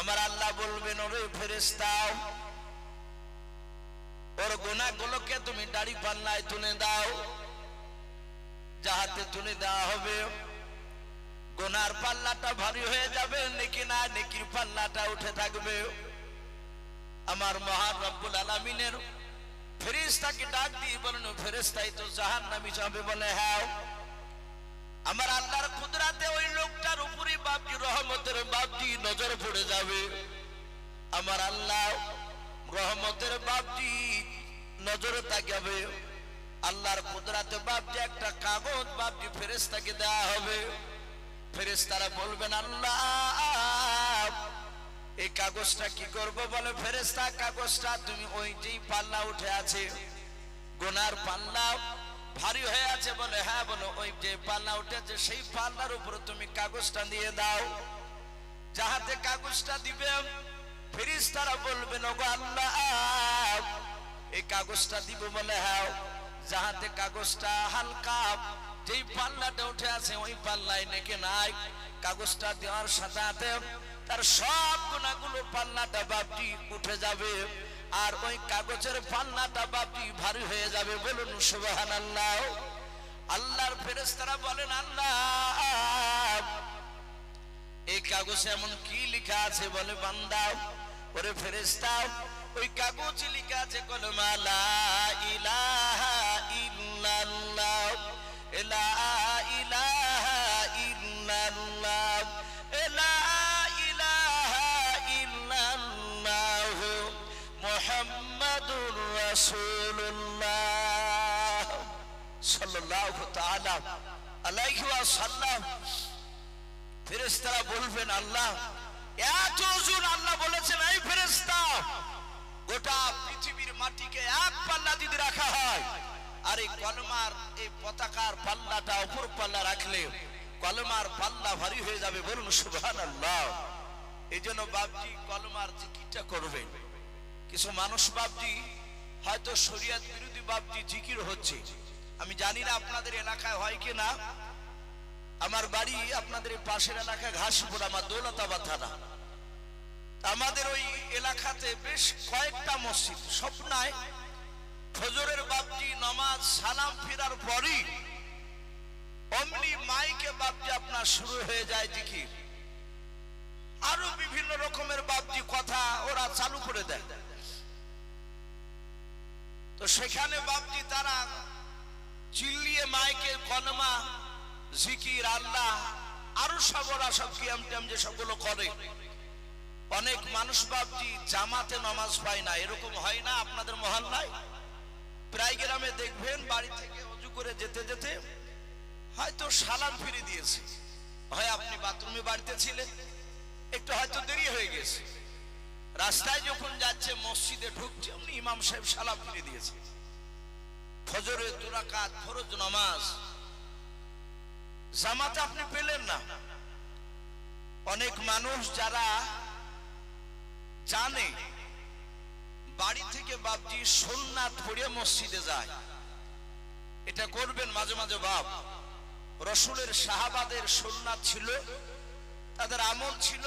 আমার আল্লাহ বলবেন, ওরে ফেরেস্তাও ওর গুণাগুলোকে তুমি দাড়ি পাল্লায় তুলে দাও, যাহাতে তুলে দেওয়া হবে। গোনার পাল্লাটা ভারী হয়ে যাবে, নাকি না, নেকির পাল্লাটা উঠে থাকবে। আমার মহান রব্বুল আলমিনের ফেরিস্তাকে ডাক দিয়ে বলেন ফেরিস্তাই তো জাহান নামি যাবে বলে হ্যাঁ আমার আল্লাহর কুদরাতে ওই লোকটার উপরে বাপজি, রহমতের বাপজি নজর পড়ে যাবে। আমার আল্লাহ রহমতের বাপজি নজরে তাকাবে। আল্লাহর কুদরাতে বাপজি একটা কাগজ, বাপজি ফেরেস্তাকে দেওয়া হবে। ফেরেস্তারা বলবেন, আল্লাহ, এই কাগজটা কি করব? বলে ফেরেস্তা কাগজটা তুমি ওই যেই পাল্লা উঠে আছে। গোনার পাল্লা ভারী হয়ে আছে বলে হ্যাঁ বলো, ওই যে পাল্লা উঠেছে, সেই পাল্লার উপরে তুমি কাগজটা দিয়ে দাও। যাহাতে কাগজটা দিবে ফেরিস্তারা বলবেন ওগো আল্লাহ, এই কাগজটা দিব বলে হ্যাঁ। যাহাতে কাগজটা হালকা, যেই পাল্লাটা উঠে আছে, ওই পাল্লায় নাকি নাই। কাগজটা দেওয়ার সাথে তার সব গুণাগুলো পাল্লাটা বাপটি উঠে যাবে। আর ওই কাগজের পাল্লাটা বাপটি ভারী হয়ে যাবে বলুন সুবাহান আল্লাহ আল্লাহর ফেরেস্তারা বলেন, আল্লাহ, এই কাগজে এমন কি লেখা আছে বলে বান্দাও ওরে ফেরেস্তা ওই কাগজে লেখা আছে কলমা, লা ইলাহা ইল্লাল্লাহ ইলাহা সাল্লাল্লাহু তাআলা আলাইহি ওয়াসাল্লাম বলবেন, আল্লাহ, এত ওজন আল্লাহ বলেছেন, এই ফেরেস্তা গোটা পৃথিবীর মাটিকে এক পাল্লা যদি রাখা হয়, আর এই কলমার, এই পতাকার পাল্লাটা উপর পাল্লা রাখলে কলমার পাল্লা ভারী হয়ে যাবে। বলুন সুবহান আল্লাহ এই জন্য বাবজি কলমার জিকিরটা করবে। কিছু মানুষ বাবজি হয়তো শরিয়াত বিরোধী বাবজি জিকির হচ্ছে। আমি জানি না আপনাদের এলাকায় হয় কি না আমার বাড়ি আপনাদের পাশের এলাকা ঘাসপুর, আমার দৌলতাবাদ থানা। আমাদের ওই এলাকাতে বেশ কয়েকটা মসজিদ। স্বপ্নায় ফজরের বাপজি নামাজ সালাম ফেরার পরই অমনি মাইকে বাপজি আপনার শুরু হয়ে যায় জিকির। আরও বিভিন্ন রকমের বাপজি কথা ওরা চালু করে দেয়। তো সেখানে বাপজি তারা চিল্লিয়ে মাইকে কলমা, জিকির আল্লাহ আরও সব ওরা সব কিয়াম টিয়াম যে সবগুলো করে। অনেক মানুষ বাপজি জামাতে নামাজ পায় না, এরকম হয় না আপনাদের মহল্লায়? প্রায় গ্রামে দেখবেন বাড়ি থেকে অজু করে যেতে যেতে হয়তো সালাম ফিরে দিয়েছে। হয় আপনি বাথরুমে বাড়িতে ছিলেন, একটু হয়তো দেরি হয়ে গেছে। রাস্তায় যখন যাচ্ছে, মসজিদে ঢুকছে ইমাম সাহেব সালাম ফিরে দিয়েছে। ফজরের দুরাকাত, ফরজ নামাজ। জামাতে আপনি পেলেন না। অনেক মানুষ যারা জানে, বাড়ি থেকে বাপজি সোননাথ পড়ে মসজিদে যায়। এটা করবেন মাঝে মাঝে বাপ। রসুলের শাহাবাদের সোননাথ ছিল, তাদের আমল ছিল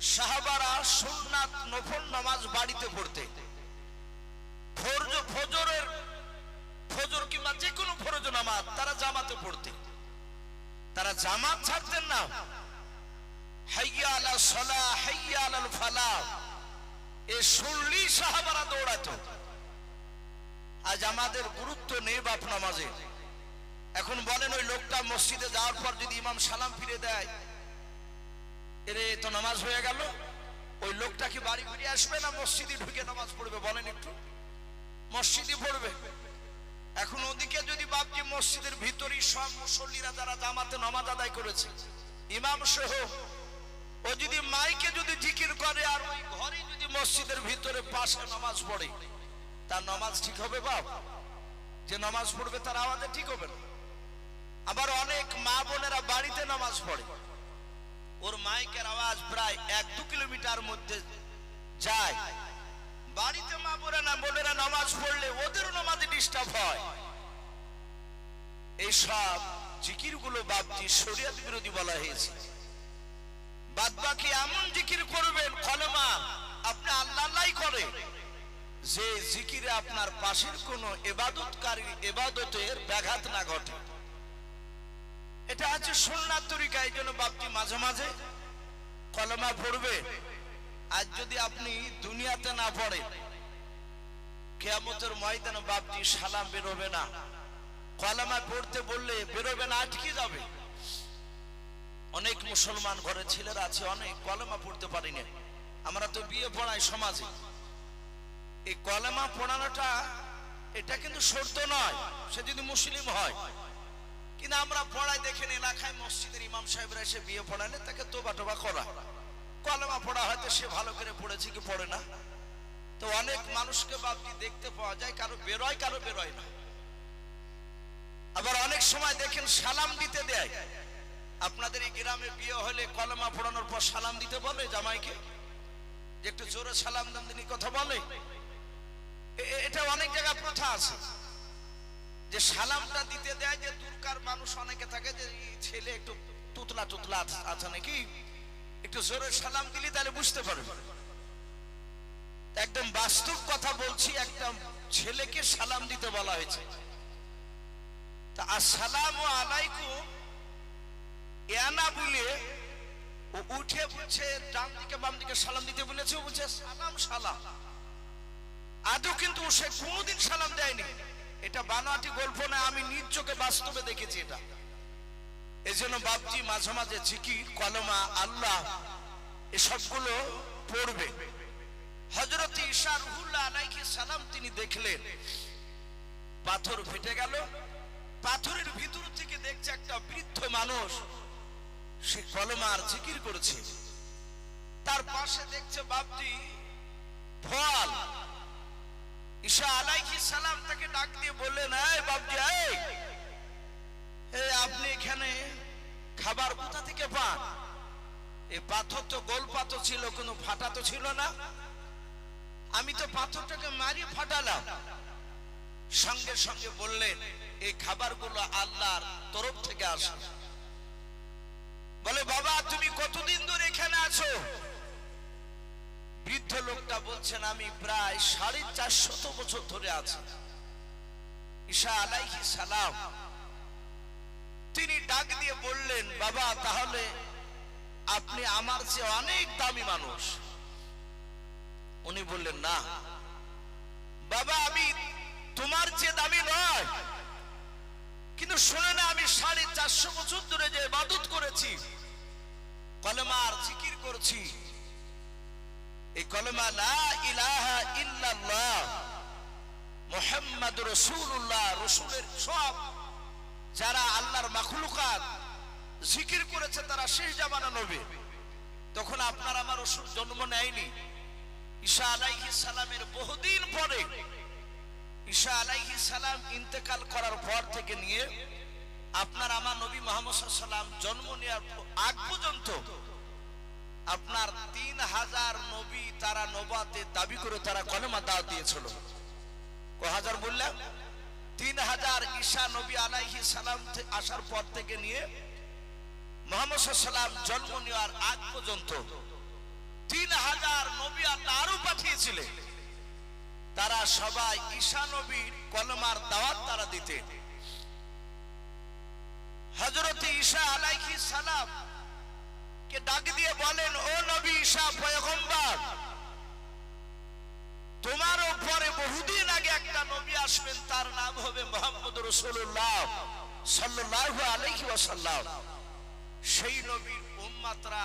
সাহাবারা সোননাথ নফল নামাজ বাড়িতে পড়তে। ফরজ ফজরের ফজর কিংবা যে কোনো ফরজ নামাজ তারা জামাতে পড়তে। তারা জামাত ছাড়তেন না। হাইয়া সলা, হাইয়া ফালা। এ শুনলি সাহাবারা দৌড়াতো। আজ আমাদের গুরুত্ব নেই বাপ নামাজে। এখন বলেন ওই লোকটা মসজিদে যাওয়ার পর যদি ইমাম সালাম ফিরে দেয়, এরে তো নামাজ হয়ে গেল। ওই লোকটা কি বাড়ি ফিরে আসবে না মসজিদে ঢুকে নামাজ পড়বে বলেন একটু। মসজিদে পড়বে। এখন ওদিকে যদি বাপজি মসজিদের ভিতরেই সব মুসল্লিরা যারা জামাতে নামাজ আদায় করেছে, ইমাম সহ, ও যদি মাইকে যদি জিকির করে আর ওই ঘরে যদি মসজিদের ভিতরে পাশে নামাজ পড়ে, তার নামাজ ঠিক হবে বাপ? যে নামাজ পড়বে তার আওয়াজে ঠিক হবে না। আবার অনেক মা বোনেরা বাড়িতে নামাজ পড়ে। ওর মাইকের আওয়াজ প্রায় এক দু কিলোমিটার মধ্যে যায়। বাড়িতে মা বোনেরা বোনেরা নামাজ পড়লে ওদেরও নামাজে ডিস্টার্ব হয়। এইসব জিকিরগুলো বাপজি শরিয়াত বিরোধী বলা হয়েছে। বাদ বাকি এমন জিকির করবেন, কলমা আপনি আল্লাহ আল্লাহই করে। যে জিকিরে আপনার পাশের কোনো এবাদতকারী এবাদতের ব্যাঘাত না ঘটে। এটা হচ্ছে সুন্নাত তরিকা এই জন্য বাপটি মাঝে মাঝে কলমা পড়বে। আর যদি আপনি দুনিয়াতে না পড়েন কেয়ামতের ময়দানে বাপটি সালাম বেরোবে না। কলমা পড়তে বললে বেরোবে না, আটকে যাবে। অনেক মুসলমান ঘরে ছেলেরা আছে, অনেক কলমা পড়তে পারি না। আমরা তো বিয়ে পড়াই সমাজে। এই কলমা পড়ানোটা, এটা কিন্তু সত্য নয়, সে যদি মুসলিম হয়। কিন্তু আমরা পড়াই দেখেন এলাকায় মসজিদের ইমাম সাহেবরা এসে বিয়ে পড়ালে তাকে তোবা টোবা করা কলমা পড়া হয়তো সে ভালো করে পড়েছে কি পড়ে না। তো অনেক মানুষকে বাপটি দেখতে পাওয়া যায়, কারও বেরোয় কারও বেরোয় না। আবার অনেক সময় দেখেন সালাম দিতে দেয়। আপনাদের এই গ্রামে বিয়ে হলে কলমা পড়ানোর পর সালাম দিতে বলে জামাইকে? যে একটু জোরে সালাম দাম দিনই কথা বলে। এটা অনেক জায়গায় প্রথা আছে। যে সালামটা দিতে দেয় যে দূরকার মানুষ অনেকে থাকে যে ছেলে একটু তুতলা তুতলা আছে- আছে নাকি? একটু জোরে সালাম দিলি, তাহলে বুঝতে পারবে। একদম বাস্তব কথা বলছি, একটা ছেলেকে সালাম দিতে বলা হয়েছে। তা আসসালামু আলাইকুম। এনা বলে, ও উঠে বলছে ডান দিকে বাম দিকে সালাম দিতে বলেছে, ও বলছে, সালাম সালাম। আদৌ কিন্তু সে কোনোদিন সালাম দেয়নি। এটা বানোয়াটি গল্প না, আমি নিজ চোখে বাস্তবে দেখেছি এটা। এই জন্য বাপজি মাঝে মাঝে জিকির কলমা, আল্লাহ, এসবগুলো পড়বে। হজরত ঈশা রুহুল্লাহ আলাইহি সালাম তিনি দেখলেন, পাথর ফেটে গেল, পাথরের ভিতর থেকে দেখছে একটা বৃদ্ধ মানুষ, সে কলমা আর জিকির করছে। তার পাশে দেখছে বাপজি ফল ঈশা আলাইহি সালাম তাকে ডাক দিয়ে বললেন, এই বাপজি, এই! আপনি এখানে খাবার কোথা থেকে পান? এই পাথর তো গোল পাথর ছিল, কোনো ফাটা তো ছিল না। আমি তো পাথরটাকে মারি ফাটালাম। সঙ্গে সঙ্গে বললেন এই খাবারগুলো আল্লাহর তরফ থেকে আসে। বলে, বাবা, তুমি কতদিন ধরে এখানে আছো? বৃদ্ধ লোকটা বলছেন, আমি প্রায় সাড়ে চারশত বছর ধরে আছি। ঈশা আলাইহি সালাম তিনি ডাক দিয়ে বললেন, বাবা, তাহলে আপনি আমার চেয়ে অনেক দামি মানুষ। উনি বললেন, না। বাবা, আমি তোমার চেয়ে দামি নয়। কিন্তু শুনে না, আমি সাড়ে চারশো বছর ধরে যে ইবাদত করেছি, কলেমার জিকির করছি। এই কলেমা, লা ইলাহা ইল্লাল্লাহ মুহাম্মদ রাসূলুল্লাহ। রাসূলের সব যারা আল্লাহর মাখলুকাত জিকির করেছে, তারা শেষ জামানা নবী। তখন আপনার আমার রসুল জন্ম নেয়নি। ঈশা আলাইহি সালামের বহুদিন পরে ঈশা আলাইহি সালাম ইন্তেকাল করার পর থেকে নিয়ে আপনার আমার নবী মোহাম্মদ সাল্লাম জন্ম নেওয়ার আগ পর্যন্ত আপনার তিন হাজার নবী তারা নবাতে দাবি করে তারা কলেমা দাওয়াত দিয়েছিল। ক হাজার বললাম তিন হাজার ঈশা নবী আলাইহি সালাম আসার পর থেকে নিয়ে মোহাম্মদ সাল্লাম জন্ম নেওয়ার আগ পর্যন্ত তিন হাজার নবী আল্লাহ আরও পাঠিয়েছিলেন। তারা সবাই ঈশা নবীর কলমার দাওয়াত তারা দিতে হজরত ঈশা আলাইহি সালাম কে ডাক দিয়ে বলেন, ও নবী ঈশা, পয়গম্বর তোমার উপরে বহুদিন আগে একটা নবী আসবেন, তার নাম হবে মোহাম্মদ রসুল্লাহ সাল্লাল্লাহু আলাইহি ওয়াসাল্লাম। সেই নবীর উম্মাতরা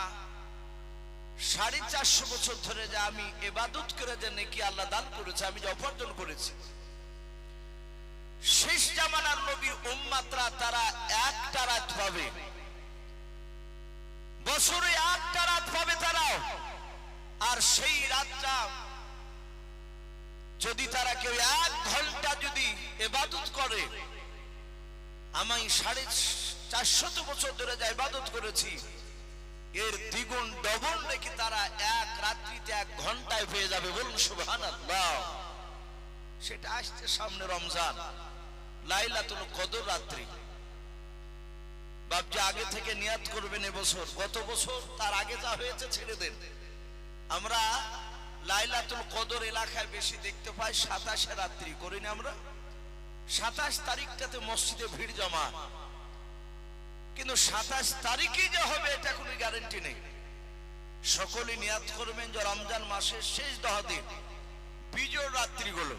সাড়ে চারশো বছর ধরে যে আমি এবাদত করে যে নাকি আল্লাহ দান করেছে, আমি যে অর্জন করেছি। শেষ জামানার নবীর উম্মাতরা তারা একটা রাত পাবে বছরে একটা রাত পাবে তারাও। আর সেই রাতটা যদি তারা কেউ এক ঘণ্টা যদি এবাদত করে, আমি সাড়ে চারশত বছর ধরে যা ইবাদত করেছি, এর দ্বিগুণ ডবল নাকি তারা এক রাত্রিতে এক ঘন্টায় পেয়ে যাবে বলুন সুবহান সেটা আসছে সামনে রমজান, লাইলাতুল কদর রাত্রি। বাপজি আগে থেকে নিয়াত করবেন এবছর গত বছর তার আগে যা হয়েছে ছেড়ে দেন। আমরা লাইলাতুল কদর এলাকায় বেশি দেখতে পাই, সাতাশে রাত্রি, করি না আমরা? সাতাশ তারিখটাতে মসজিদে ভিড় জমা। কিন্তু সাতাশ তারিখই যে হবে, এটা কোনো গ্যারেন্টি নেই। সকলে নিয়াত করবেন যে রমজান মাসের শেষ দহ দিন। বিজয় রাত্রিগুলো।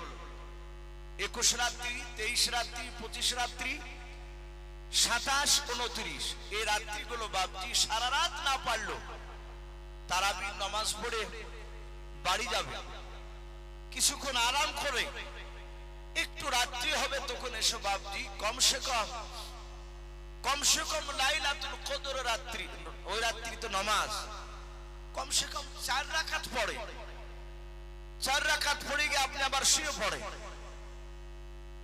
একুশ রাত্রি, তেইশ রাত্রি, পঁচিশ রাত্রি, সাতাশ উনত্রিশ। এই রাত্রিগুলো বাপজি সারা রাত না পারল। তারাবির নামাজ পড়ে বাড়ি যাবে। কিছুক্ষণ আরাম করে একটু রাত্রি হবে, তখন এসে বাপজি, কমসে কম কমসে কম লাইলাতুল কদর রাত্রি, ওই রাত্রি তো নামাজ। কমসে কম চার রাকাত পড়ে। চার রাকাত পড়ে গিয়ে আপনি আবার শুয়ে পড়ে।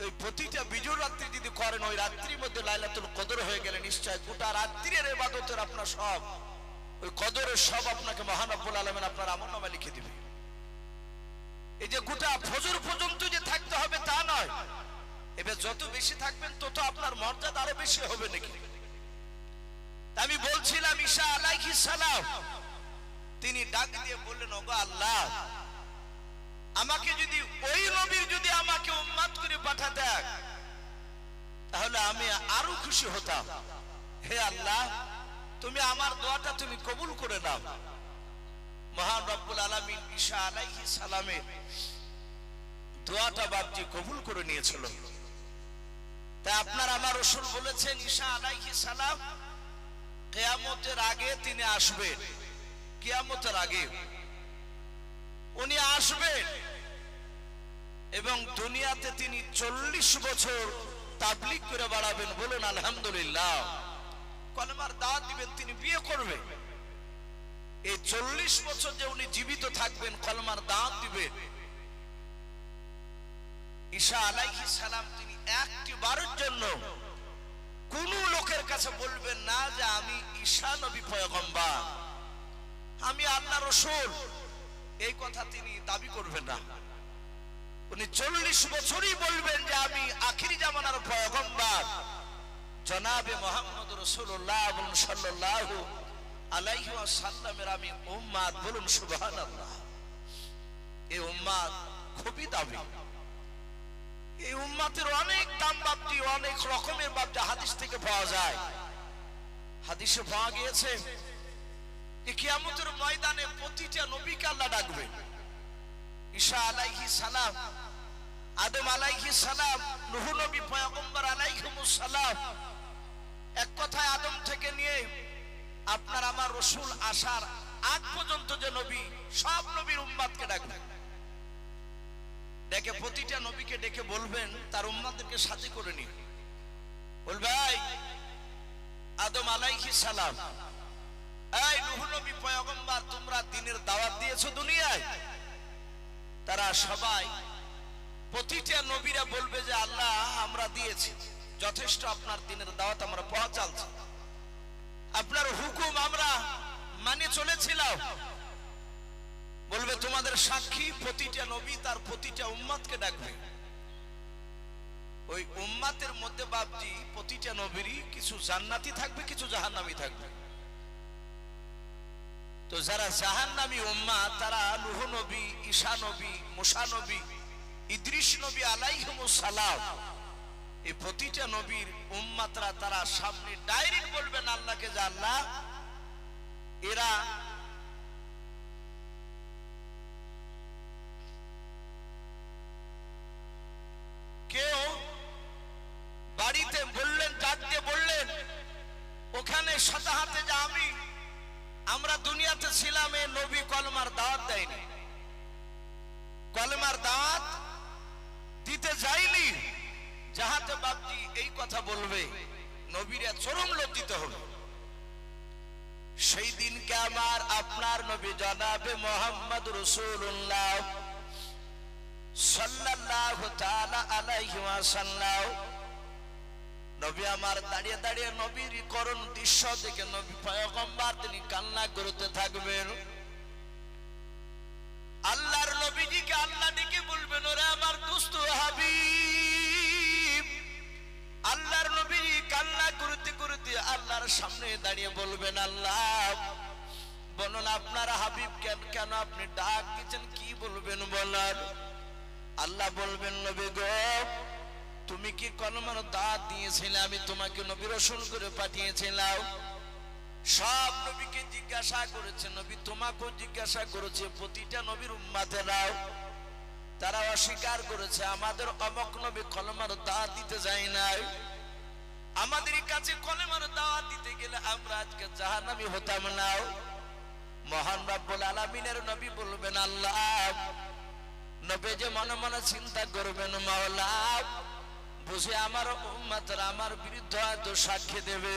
ওই প্রতিটা বিজয় রাত্রি যদি করেন, ওই রাত্রির মধ্যে লাইলাতুল কদর হয়ে গেলে নিশ্চয় গোটা রাত্রির এবাদতের আপনার সব, ওই কদরের সব আপনাকে মহানব্বুল আলমেন আপনার যত বেশি থাকবেন, তত আপনার মর্যাদা আরও বেশি হবে নাকি? আমি বলছিলাম ঈশা আলাইহি সালাম, তিনি ডাক দিয়ে বললেন, ওগো আল্লাহ, আমাকে যদি ওই নবীর যদি আমাকে উম্মাত করে পাঠাতে তাহলে আমি আরও খুশি হতাম। হে আল্লাহ, তুমি আমার দোয়াটা তুমি কবুল করে নাও। মহান রব্বুল আলামিন ঈশা আলাইহিস সালামের দোয়াটা বাপজি কবুল করে নিয়েছিল। তাই আপনার আমার রসুল বলেছেন ঈশা আলাইহিস সালাম, কেয়ামতের আগে তিনি আসবেন। কিয়ামতের আগে। উনি আসবেন এবং দুনিয়াতে তিনি চল্লিশ বছর তাবলিক করে বাড়াবেন বলুন, আলহামদুলিল্লাহ। কলমার দাওয়াত দিবেন, তিনি বিয়ে করবেন। এই চল্লিশ বছর যে উনি জীবিত থাকবেন, কলমার দাওয়াত দিবেন। ঈশা আলাইহি সালাম তিনি একটি বারের জন্য কোন লোকের কাছে বলবেন না যে আমি ঈশা নবী পয়গম্বর, আমি আল্লাহ রসুল। এই কথা তিনি দাবি করবেন না। উনি চল্লিশ বছরই বলবেন যে আমি আখিরি জামানার পয়গম্বর। জনাবে মোহাম্মদ রসুল্লাহ বলুন সাল্লাহ আলাইহি সাল্লামের আমি উম্মাদ বলুন আল্লাহ এই উম্মাদ খুবই দাবি উম্মাতের অনেক দাম বাপটি অনেক রকমের বাপটি হাদিস থেকে পাওয়া যায়। হাদিসে পাওয়া গিয়েছে কিয়ামতের ময়দানে প্রতিটা নবীকে আল্লাহ ঈশা আলাইহি সালাম, আদম আলাইহি সালাম, নুহ নবী পয়গম্বর সালাম, এক কথায় আদম থেকে নিয়ে আপনার আমার রসুল আসার আগ পর্যন্ত যে নবী, সব নবীর উম্মাদকে ডাকবে। ডেকে প্রতিটা নবীকে ডেকে বলবেন, তার উম্মাদেরকে সাথে করে নি বলবে আদম আলাইহি সালাম, এই নূহ নবী পয়গম্বর, তোমরা দিনের দাওয়াত দিয়েছ দুনিয়ায়? তারা সবাই প্রতিটা নবীরা বলবে যে, আল্লাহ, আমরা দিয়েছি। যথেষ্ট আপনার দিনের দাওয়াত আমরা পৌঁছালছি আপনার হুকুম আমরা মানে চলেছিলাম। বলবে, তোমাদের সাক্ষী প্রতিটা নবী তার প্রতিটা উম্মাদকে ডাকবে। ওই উম্মাতের মধ্যে বাপজি প্রতিটা নবীরই কিছু জান্নাতি থাকবে, কিছু জাহান্নামি থাকবে। তো যারা জাহান্নামী উম্মা তারা নুহ নবী, ঈশা নবী, মুসা নবী, ইদ্রিস নবী সালাম, এই প্রতিটা নবীর উম্মাতরা তারা সামনে ডাইরেক্ট বলবেন আল্লাহকে যে আল্লাহ, এরা কেউ বাড়িতে বললেন ডাক দিয়ে বললেন, ওখানে শতাহাতে যে আমি, আমরা দুনিয়াতে ছিলাম, এ নবী কলমার দাওয়াত দেয়নি। কলমার দাওয়াত দিতে যাইনি, যাহাতে বাপজি এই কথা বলবে, নবীরা চরম লজ্জিত হবে সেই দিনকে আমার আপনার নবী জনাবে মোহাম্মদ রসুল্লাহ সাল্লাল্লাহু তাআলা আলাইহি ওয়াসাল্লাম। নবী আমার দাঁড়িয়ে দাঁড়িয়ে নবীর করণ দৃশ্য দেখে নবী পয়গম্বর তিনি কান্না করতে থাকবেন। আল্লাহর নবীজিকে আল্লাহ ডেকে বলবেন, ওরে আমার দুস্থ হাবিব। আল্লাহর নবী কান্না করতে করতে আল্লাহর দাঁড়িয়ে বলবেন, আল্লাহ, বলুন আপনার হাবিব কেন কেন আপনি ডাক দিচ্ছেন কি বলবেন বলার? আল্লাহ বলবেন, নবী গো, তুমি কি কলমার দাঁত দিয়েছিলে? আমি তোমাকে নবী রসুল করে পাঠিয়েছিলাম। সব নবীকে জিজ্ঞাসা করেছে, নবী, তোমাকেও জিজ্ঞাসা করেছে, প্রতিটা নবীর উম্মাতেরাও। তারা অস্বীকার করেছে, আমাদের অমক নবী কলমার দাঁত দিতে যায় নাই। আমাদের কাছে কলমার দাওয়াত দিতে গেলে আমরা আজকে জাহান্নামী হতাম না। মহান রাব্বুল আলামিনের নবী বলবেন, আল্লাহ নবী যে মনে মনে চিন্তা করবেন মাওলা, বুঝে আমার উম্মাতরা আমার বিরুদ্ধে হয়তো সাক্ষী দেবে।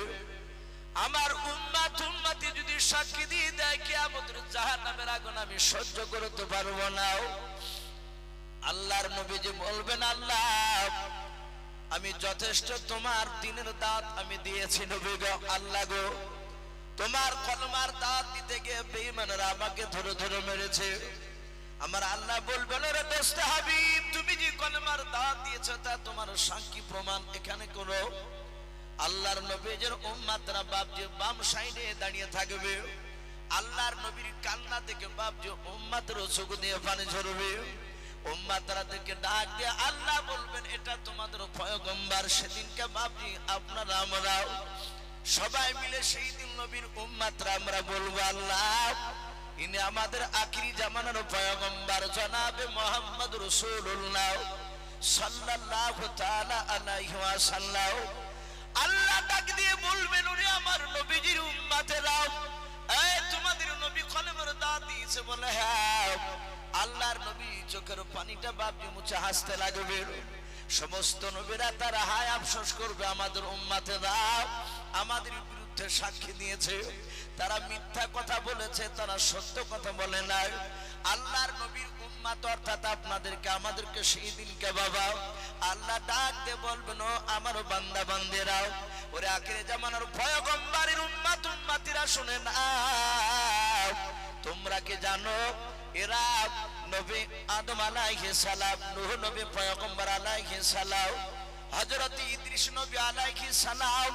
আমার উম্মাত উম্মাতি যদি সাক্ষী দিয়ে দেয় কি আমাদের জাহান্নামের আগুন আমি সহ্য করতে পারব না। আল্লাহর নবী যে বলবেন, আল্লাহ, আমি যথেষ্ট তোমার দিনের দাঁত আমি দিয়েছি নবী গো, আল্লাহ গো। তোমার কলমার দাঁত দিতে গিয়ে বেঈমানেরা আমাকে ধরে ধরে মেরেছে। আমার আল্লাহ বলবেন রে দোস্ত হাবিব, তুমি যে কলমার দাঁত দিয়েছ, তা তোমার সাক্ষী প্রমাণ এখানে করো আল্লাহর নবীজের উম্মাতরা বাপ যে বাম সাইডে দাঁড়িয়ে থাকবে, আল্লাহর নবীর কান্না থেকে বাপ যে উম্মাতের চোখ দিয়ে পানি ঝরবে। উম্মাতরা থেকে ডাক দিয়ে আল্লাহ বলবেন, এটা তোমাদের পয়গম্বর, সেদিনকে বাপজি আপনারা আমরাও সবাই মিলে সেই দিন নবীর উম্মাতরা আমরা বলব, আল্লাহ, ইনি আমাদের আখিরি জামানার পয়গম্বর। জনাবে মোহাম্মদ রসুল্লাহ সাল্লাল্লাহু তাআলা আলাইহি ওয়াসাল্লাম। আল্লাহ ডাক দিয়ে বলবেন, ওরে আমার নবীজির উম্মাতেরাও, এই তোমাদের নবী কলমের দাঁত দিয়েছে বলে হ্যাঁ আল্লাহর নবী চোখের পানিটা বাপজি মুছে হাসতে লাগবে। সমস্ত নবীরা তারা হায় আফসোস করবে, আমাদের উম্মাতেরা আমাদের বিরুদ্ধে সাক্ষী দিয়েছে। তারা মিথ্যা কথা বলেছে, তারা সত্য কথা বলে নাই। আল্লাহর নবীর উম্মাত অর্থাৎ আপনাদেরকে, আমাদেরকে সেই দিনকে বাবা, আল্লাহ ডাক দিয়ে বলবেন, ও আমার বান্দা বান্দেরাও, ওরে আখিরে জামানার ভয়গম্বারের উম্মাত, উম্মাতিরা শুনে না তোমরা কি জানো, এরা নবী আদম আলাইহিস সালাম, নূহ নবী পয়গম্বর আলাইহিস সালাম, হযরত ইদ্রিস নবী আলাইহিস সালাম,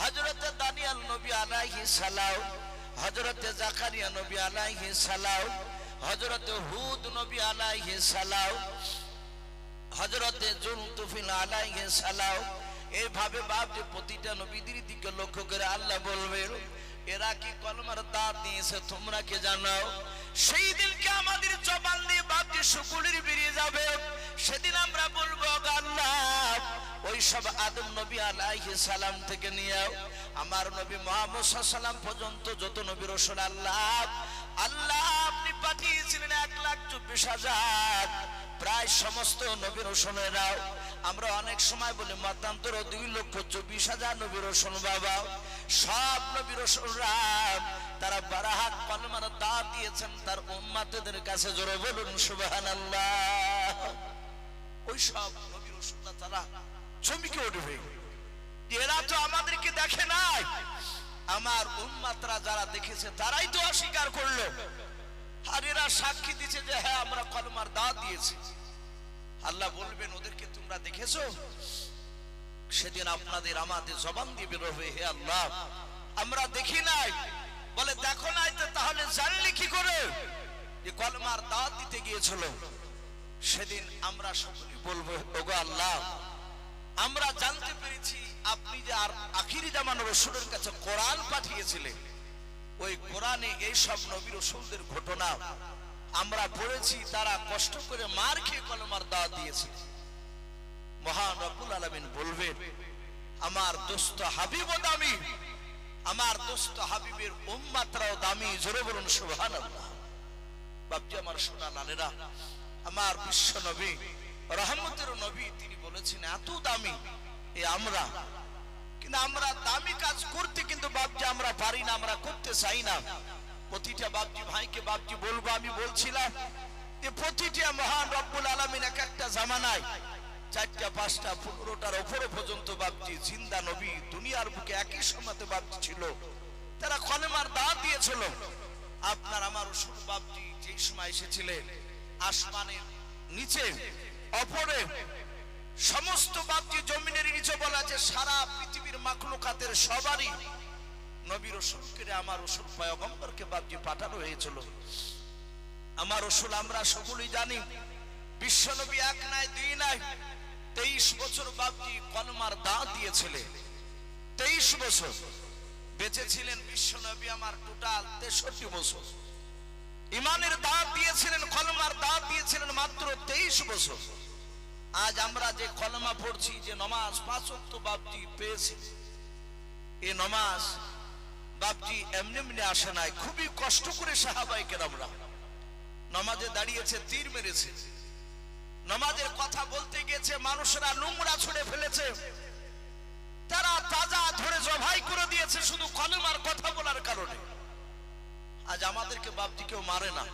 হযরত দানিয়াল নবী আলাইহিস সালাম, হযরত জাকারিয়া নবী আলাইহিস সালাম হযরত হুদ নবী আলাইহিস সালাম, হযরতে জুলতুফিল আলাইহিস সালাম এইভাবে বাপ যে প্রতিটা নবীদের দিকে লক্ষ্য করে আল্লাহ বলবে এরা কি কলমার দাঁত দিয়েছে তোমরা কি জানো? সেই দিনকে আমাদের জবান দিয়ে বাপ যে শুকুলির বেরিয়ে যাবে। সেদিন আমরা বলব আল্লাহ, ওই সব আদম নবী আলাইহিস সালাম থেকে নিয়ে আমার নবী মুহাম্মদ সাল্লাম পর্যন্ত যত নবী রসুল আল্লাহ আল্লাহ আপনি পাঠিয়েছিলেন এক লাখ চব্বিশ হাজার। প্রায় সমস্ত নবী রসুলেরাও আমরা অনেক সময় বলি, মতান্তর দুই লক্ষ চব্বিশ হাজার নবী রসুল বাবা। সব নবী রসুলরা তারা বারাহাত কলমার দাঁত দিয়েছেন, তার উম্মাতেদের কাছে জোরে বলুন সুবাহান ওই সব নবী রসুলরা তারা চমকে উঠবে। এরা তো আমাদেরকে দেখে নাই। আমার উম্মাতরা যারা দেখেছে, তারাই তো অস্বীকার করল। আর এরা সাক্ষী দিচ্ছে যে হ্যাঁ আমরা কলমার দাঁত দিয়েছি। আল্লাহ বলবেন, ওদেরকে তোমরা দেখেছ? সেদিন আপনাদের আমাদের জবান দিয়ে বেরোবে হে আল্লাহ। আমরা দেখি নাই। বলে, দেখো নাই তো, তাহলে জানলি কি করে যে কলমার দাঁত দিতে গিয়েছিল? সেদিন আমরা সকলে বলব, ওগো আল্লাহ, আমরা জানতে পেরেছি আর আখিরি জামান রসুলের কাছে কোরআন পাঠিয়েছিলেন ওই কোরআনে এই সব রসুলদের ঘটনা আমরা পড়েছি, তারা কষ্ট করে মার খেয়ে কলমার দাওয়াত দিয়েছে মহান রব্বুল আলামিন বলবেন, আমার দোস্ত হাবিবও দামি, আমার দোস্ত হাবিবের উম্মাতরাও দামি, জোরে বলুন সুবহানাল্লাহ। বাপজি, আমার সোনা লালেরা আমার বিশ্ব নবী, রহমতের নবী, তিনি বলেছেন, এত দামি, এ আমরা কিন্তু আমরা দামি কাজ করতে কিন্তু বাপজি আমরা পারি না, আমরা করতে চাই না। প্রতিটা বাপজি ভাইকে বাপজি বলব আমি বলছিলাম যে প্রতিটা মহান রব্বুল আলমিন এক একটা জামানায় চারটা, পাঁচটা, পনেরোটার ওপরে পর্যন্ত বাপজি জিন্দা নবী দুনিয়ার বুকে একই সময়তে বাপজি ছিল। তারা কলেমার দা দিয়েছিল। আপনার আমার রসুল বাপজি যেই সময় এসেছিলেন, আসমানের নিচে, অপরে সমস্ত বাপজি জমিনের নিচে বলা আছে, সারা পৃথিবীর মাখলুকাতের সবারই নবী রসুলকে আমার রসুল পয়গম্বরকে বাপজি পাঠানো হয়েছিল। আমার রসুল আমরা সকলেই জানি, বিশ্ব নবী এক নাই, দুই নাই, তেইশ বছর বাপজি কলমার দা দিয়েছিলেন। তেইশ বছর বেঁচে ছিলেন বিশ্ব নবী আমার টোটাল তেষট্টি বছর। ইমানের দাঁত দিয়েছিলেন, কলমার দাঁত দিয়েছিলেন মাত্র তেইশ বছর। আজ আমরা যে কলমা পড়ছি, যে নমাজ পাঁচত্ব বাপজি পেয়েছি। এ নমাজ বাপজি এমনি এমনি আসে নাই, খুবই কষ্ট করে সাহাবাই কেরামরা। নমাজে দাঁড়িয়েছে, তীর মেরেছে। নমাজের কথা বলতে গিয়েছে, মানুষরা নোংরা ছুড়ে ফেলেছে। তারা তাজা ধরে জবাই করে দিয়েছে, শুধু কলমার কথা বলার কারণে। আজ আমাদেরকে বাপটি কেউ মারে না।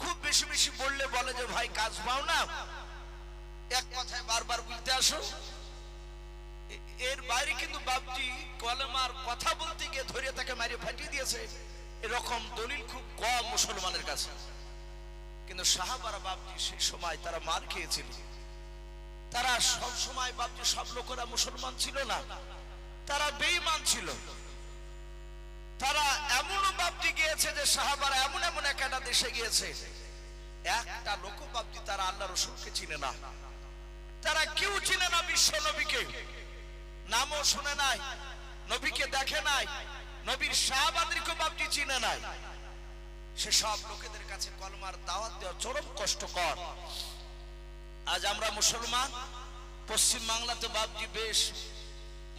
খুব বেশি বেশি বললে বলে যে, ভাই, কাজ পাও না? এক কথায় বারবার বুঝতে আসো। এর বাইরে কিন্তু বাপজি কলমার কথা বলতে গিয়ে ধরে তাকে মারিয়ে ফাটিয়ে দিয়েছে। এরকম দলিল খুব কম মুসলমানের কাছে। কিন্তু সাহাবারা বাপজি সেই সময় তারা মার খেয়েছিল। তারা সব সময় বাপজি সব লোকেরা মুসলমান ছিল না। তারা বেঈমান ছিল। তারা এমনও বাপজি গিয়েছে যে সাহাবারা এমন এমন একটা দেশে গিয়েছে। একটা লোক বাপজি তারা আল্লাহ রসুলকে চিনে না। তারা কেউ চিনে না বিশ্ব নবীকে, নামও শুনে নাই, নবীকে দেখে নাই, নবীর সাহাবাদেরকে বাপজি চিনে নাই। সেসব লোকেদের কাছে কলমার দাওয়াত দেওয়া চরম কষ্টকর। আজ আমরা মুসলমান, পশ্চিম বাংলাতে বাপজি বেশ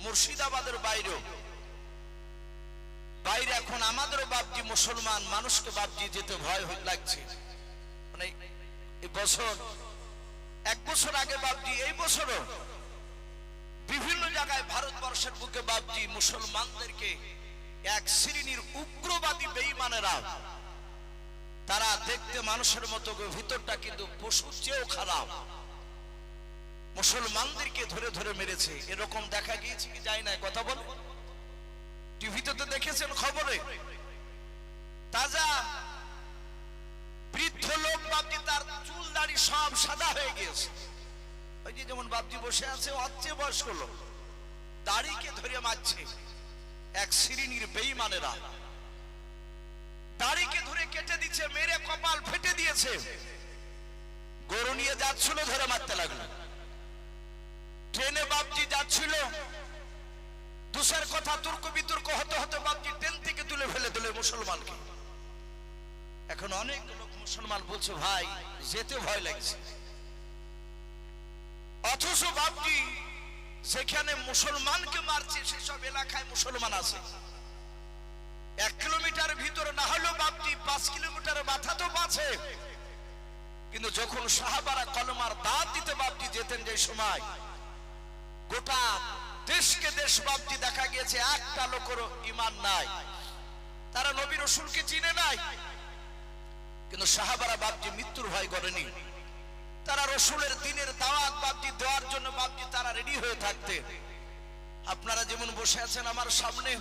মুর্শিদাবাদের বাইরেও। বাইরে এখন আমাদেরও বাপজি মুসলমান, মানুষকে বাপজি যেতে ভয় লাগছে। মানে এই বছর এক বছর আগে বাপজি, এই বছরও বিভিন্ন জায়গায় ভারতবর্ষের বুকে বাপজি মুসলমানদেরকে এক শ্রেণির উগ্রবাদী বেঈমানেরা, তারা দেখতে মানুষের মতো ভিতরটা কিন্তু পশুর চেয়েও খারাপ। মুসলমানদেরকে ধরে ধরে মেরেছে। এরকম দেখা গিয়েছে কি যায় না কথা বল? টিভিতে তো দেখেছেন খবরে। তাজা বৃদ্ধ লোক বাপজি তার চুল, দাড়ি সব সাদা হয়ে গিয়েছে। ওই যে যেমন বাপজি বসে আছে অচ্ছে বয়স্ক লোক। দাড়িকে ধরে মারছে এক শ্রেণির বেঈমানেরা দাড়িকে ধরে কেটে দিচ্ছে, মেরে কপাল ফেটে দিয়েছে। গরু নিয়ে যাচ্ছিল, ধরে মারতে লাগল। ট্রেনে বাপজি যাচ্ছিল। দুসের কথা তর্ক বিতর্ক হতে হতে বাপজি ট্রেন থেকে তুলে ফেলে দিলে মুসলমানকে। এখন অনেক লোক মুসলমান বলছে, ভাই, যেতে ভয় লাগছে। অথচ বাপজি সেখানে মুসলমানকে মারছে সেসব এলাকায় মুসলমান আছে। এক কিলোমিটার ভিতরে না হলেও বাপজি পাঁচ কিলোমিটার মাথা তো পাচ্ছে কিন্তু যখন সাহাবারা কলমার দাঁত দিতে বাপটি যেতেন যে সময়, গোটা দেশকে দেশ বাপজি দেখা গিয়েছে, একটা লোকেরও ইমান নাই। তারা নবী রসুলকে চিনে নাই। কিন্তু সাহাবারা বাপজি মৃত্যুর ভয় করেনি। তারা রসুলের দিনের দাওয়াত বাপজি দেওয়ার জন্য বাপজি তারা রেডি হয়ে থাকতে। আপনারা যেমন বসে আছেন আমার সামনে,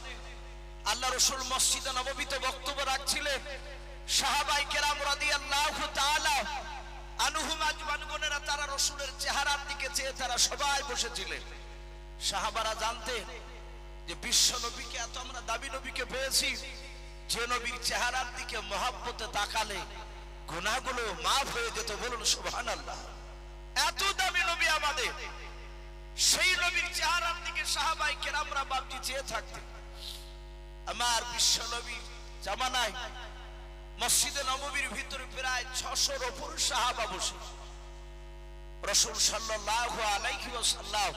আল্লাহ রসুল মসজিদে নববীতে বক্তব্য রাখছিলেন সাহাবাই কেরাম রাদি আল্লাহ আনুহুম আজমানগণেরা তারা রসুলের চেহারার দিকে চেয়ে তারা সবাই বসেছিলেন সাহাবারা জানতেন যে বিশ্ব নবীকে এত আমরা দাবি নবীকে পেয়েছি যে নবীর চেহারার দিকে মহাব্বতে তাকালে গুনাহগুলো মাফ হয়ে যেত বলুন সুবহান আল্লাহ এত দামি নবী আমাদের। সেই নবীর চেহারার দিকে সাহাবাই কেরামরা বাপজি চেয়ে থাকতেন। আমার বিশ্ব নবী জামানায় মসজিদে নববীর ভিতরে প্রায় ছশোর ওপর সাহাবা বসে। রসুল সাল্লাল্লাহু আলাইহি সাল্লাহ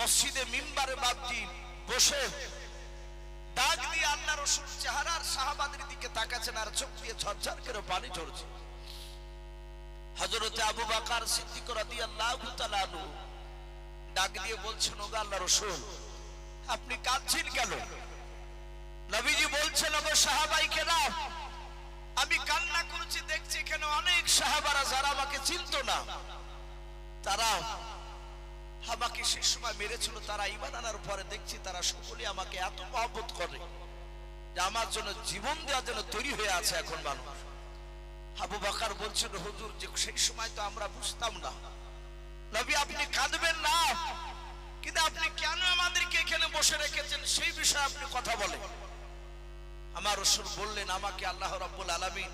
মসজিদে মিম্বারে বাপজি বসে ডাক দিয়ে আল্লাহ রসুল চেহারার সাহাবাদের দিকে তাকাচ্ছেন আর চোখ দিয়ে ঝরঝর করে পানি ঝরছে। হজরতে আবু বাকার সিদ্দিক রাদিয়াল্লাহু তাআলা আনহু ডাক দিয়ে বলছেন, ওগো আল্লাহ রসুল, আপনি কাঁদছেন কেন? নবীজি বলছেন, ওগো সাহাবাই কেন আমি কান্না করছি, দেখছি এখানে অনেক সাহাবারা, যারা আমাকে চিনত না, তারা আমাকে সেই সময় মেরেছিল, তারা ইমান আনার পরে দেখছি তারা সকলে আমাকে এত মহব্বত করে যে আমার জন্য জীবন দেওয়ার জন্য তৈরি হয়ে আছে এখন মানুষ। আবু বাকার বলছেন হুজুর, যে সেই সময় তো আমরা বুঝতাম না। নবী, আপনি কাঁদবেন না। কিন্তু আপনি কেন আমাদেরকে এখানে বসে রেখেছেন? সেই বিষয়ে আপনি কথা বলেন। আমার রসুল বললেন, আমাকে আল্লাহ রাব্বুল আলামিন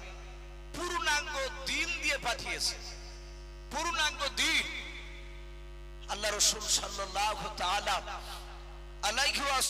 পূর্ণাঙ্গ দিন দিয়ে পাঠিয়েছে। পূর্ণাঙ্গ দিন। আল্লাহ রসুল সাল্লাল্লাহু তাআলা আলাইহি ওয়াস